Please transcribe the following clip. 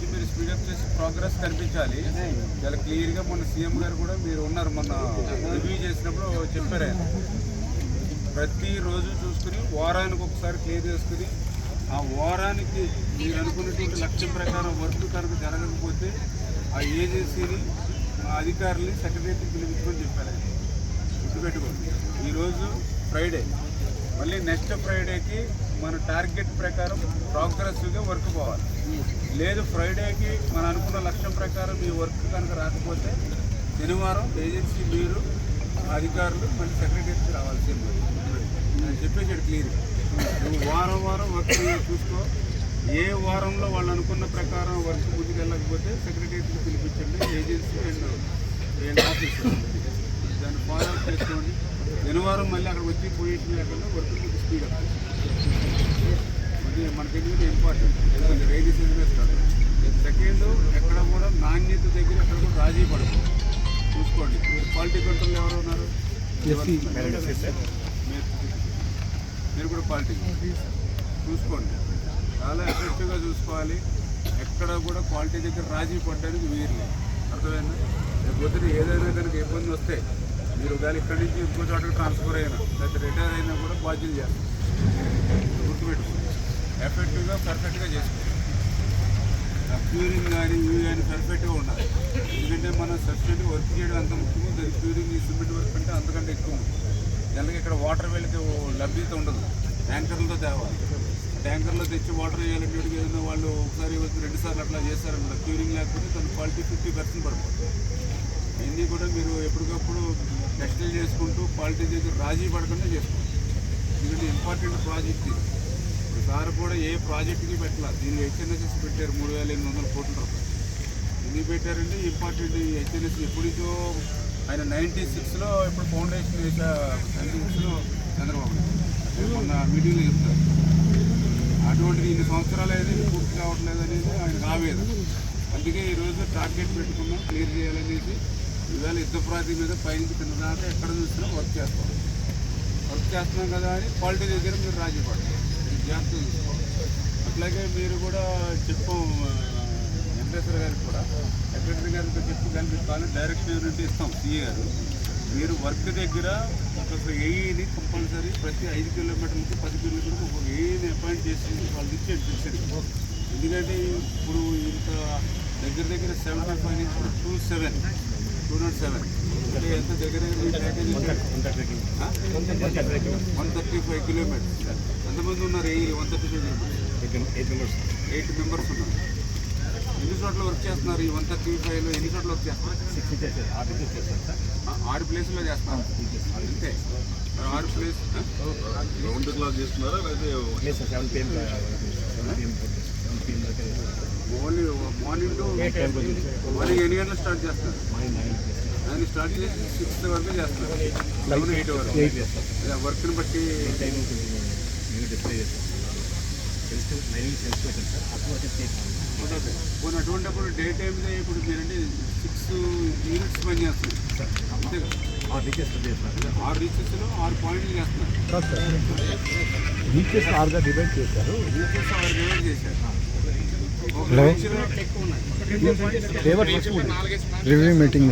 నుంచి మీరు స్పీడప్ చేసి ప్రోగ్రెస్ కనిపించాలి. చాలా క్లియర్గా మొన్న సీఎం గారు కూడా మీరు ఉన్నారు మొన్న రివ్యూ చేసినప్పుడు చెప్పారు ఆయన. ప్రతిరోజు చూసుకుని వారానికి ఒకసారి క్లియర్ చేసుకుని ఆ వారానికి మీరు అనుకున్నటువంటి లక్ష్యం ప్రకారం వర్క్ కనుక జరగకపోతే ఆ ఏజెన్సీని ఆ సెక్రటరీకి పిలిపించుకొని చెప్పారు గుర్తుపెట్టుకోండి. ఈరోజు ఫ్రైడే మళ్ళీ నెక్స్ట్ ఫ్రైడేకి మన టార్గెట్ ప్రకారం ప్రోగ్రెసివ్గా వర్క్ పోవాలి. లేదు ఫ్రైడేకి మనం అనుకున్న లక్ష్యం ప్రకారం ఈ వర్క్ కనుక రాకపోతే శనివారం ఏజెన్సీ మీరు అధికారులు మళ్ళీ సెక్రటరీకి రావాల్సింది నేను చెప్పేసాడు క్లియర్ నువ్వు వారం వారం వర్క్ చూసుకో. ఏ వారంలో వాళ్ళు అనుకున్న ప్రకారం వర్క్ ముందుకెళ్ళకపోతే సెక్రటరీకి పిలిపించండి ఏజెన్సీ అండ్ అండ్ ఆఫీసర్ దాన్ని ఫాలో అప్ చేసుకోండి. శనివారం మళ్ళీ అక్కడ వచ్చి పొజిషన్ లేకుండా వర్క్ స్పీడ్ అప్ అది మనకి ఎందుకంటే ఇంపార్టెంట్ ఎందుకంటే రైతు సీజన్ స్టార్ట్ సెకండ్ ఎక్కడ కూడా నాణ్యత దగ్గర ఎక్కడ కూడా రాజీ పడదు. చూసుకోండి. మీరు క్వాలిటీ కంట్రోల్ ఎవరు ఉన్నారు? మీరు- మీరు కూడా క్వాలిటీ చూసుకోండి. చాలా ఎఫెక్టివ్గా చూసుకోవాలి. ఎక్కడ కూడా క్వాలిటీ దగ్గర రాజీ పడడానికి వీలు అర్థమైందా? పొద్దున ఏదైనా కనుక ఇబ్బంది వస్తే మీరు ఒకవేళ ఇక్కడి నుంచి ఇంకో చోటకి ట్రాన్స్ఫర్ అయినా లేకపోతే రిటైర్ అయినా కూడా బాధ్యత చేస్తారు. గుర్తుపెట్టుకోండి. ఎఫెక్టివ్గా పర్ఫెక్ట్గా చేసుకోండి. క్యూరింగ్ కానీ ఇవి కానీ పర్ఫెక్ట్గా ఉండాలి. ఎందుకంటే మనం సబ్స్టెంట్ వర్క్ చేయడం అంత ముఖ్యమో దాని క్యూరింగ్ సిమెంట్ వర్క్ అంటే అంతకంటే ఎక్కువ ముఖ్యం. ఇక్కడ వాటర్ వెళ్ళి లభ్యత ఉండదు. ట్యాంకర్లతో తేవాలి. ట్యాంకర్లో తెచ్చి వాటర్ వేయాలంటే ఏదైనా వాళ్ళు ఒకసారి వచ్చి రెండు సార్లు అట్లా చేస్తారన్నమాట క్యూరింగ్ లేకపోతే దాని క్వాలిటీ ఫిఫ్టీ పర్సెంట్ పడుతుంది ఇవన్నీ కూడా మీరు ఎప్పటికప్పుడు టెస్టులు చేసుకుంటూ క్వాలిటీ దగ్గర రాజీ పడకుండా చేసుకోండి. ఎందుకంటే ఇంపార్టెంట్ ప్రాజెక్ట్ ఇది. ఇప్పుడు సార్ కూడా ఏ ప్రాజెక్ట్కి పెట్టాలి. దీన్ని హెచ్ఎన్ఎస్ఎస్ పెట్టారు మూడు వేల ఎనిమిది వందల కోట్ల రూపాయలు. ఎందుకు పెట్టారంటే ఇంపార్టెంట్ ఈ హెచ్ఎన్ఎస్ ఎప్పుడికో ఆయన నైంటీ సిక్స్లో ఇప్పుడు ఫౌండేషన్ వేసా నైంటీ సిక్స్లో చంద్రబాబు నాయుడు. మొన్న మీటింగ్లో చెప్తారు. అటువంటిది ఇన్ని సంవత్సరాలు అయితే పూర్తి కావట్లేదు అనేది ఆయన ఆవేదన. అందుకే ఈరోజు టార్గెట్ పెట్టుకున్నాం క్లియర్ చేయాలనేసి ఇవాళ యుద్ధ ప్రాతి మీద పైనుంచి కింద దాకా ఎక్కడ చూసినా వర్క్ చేస్తాం. వర్క్ చేస్తున్నాం కదా అని క్వాలిటీ దగ్గర మీరు రాజీ పడతారు. జాగ్రత్త చూసుకోవాలి అట్లాగే మీరు కూడా చెప్పాం వెంకటేశ్వర గారికి కూడా. సెక్రటరీ గారికి చెప్పి కనిపిస్తాను డైరెక్షన్ యూనిట్ ఇస్తాం సిఏ గారు. మీరు వర్క్ దగ్గర ఒక ఏఈని కంపల్సరీ ప్రతి ఐదు కిలోమీటర్లకి పది కిలోమీటర్లకు ఒక ఏఈని అపాయింట్ చేసి వాళ్ళు ఇచ్చేది తెలిసింది. ఎందుకంటే ఇప్పుడు ఇంత దగ్గర దగ్గర సెవెంటీ ఫైవ్ నుంచి two seven two nought seven. అంటే ఎంత దగ్గర వన్ థర్టీ ఫైవ్ కిలోమీటర్స్. ఎంతమంది ఉన్నారు ఏ one thirty five kilometres? Eight members. ఉన్నారు. ఎన్ని చోట్ల వర్క్ చేస్తున్నారు ఈ వన్ థర్టీ ఫైవ్లో ఎన్ని చోట్ల వర్క్ చేస్తున్నారు? ఆ, ఆరు ప్లేసుల్లో చేస్తున్నారు. అంతే. ఆరు ప్లేస్? రౌండ్ క్లాక్ చేస్తున్నారా ఓన్లీ మార్నింగ్ టు మార్నింగ్ ఎన్ని గంటలు స్టార్ట్ చేస్తారు దాన్ని స్టార్ట్ చేసి సిక్స్త్ వరకు చేస్తారు సెవెన్ ఎయిట్ వరకు వర్క్ని బట్టి ఓకే. పోనీ అటువంటిప్పుడు డే టైంలో ఇప్పుడు మీరంటే సిక్స్ యూనిట్స్ పని చేస్తున్నారు అంతే ఆరు రీచెస్లో ఆరు పాయింట్లు చేస్తున్నారు ఆరుగా డివైడ్ చేశారు రీచెస్ ఆరు డివైడ్ చేశారు రివ్యూ మీటింగ్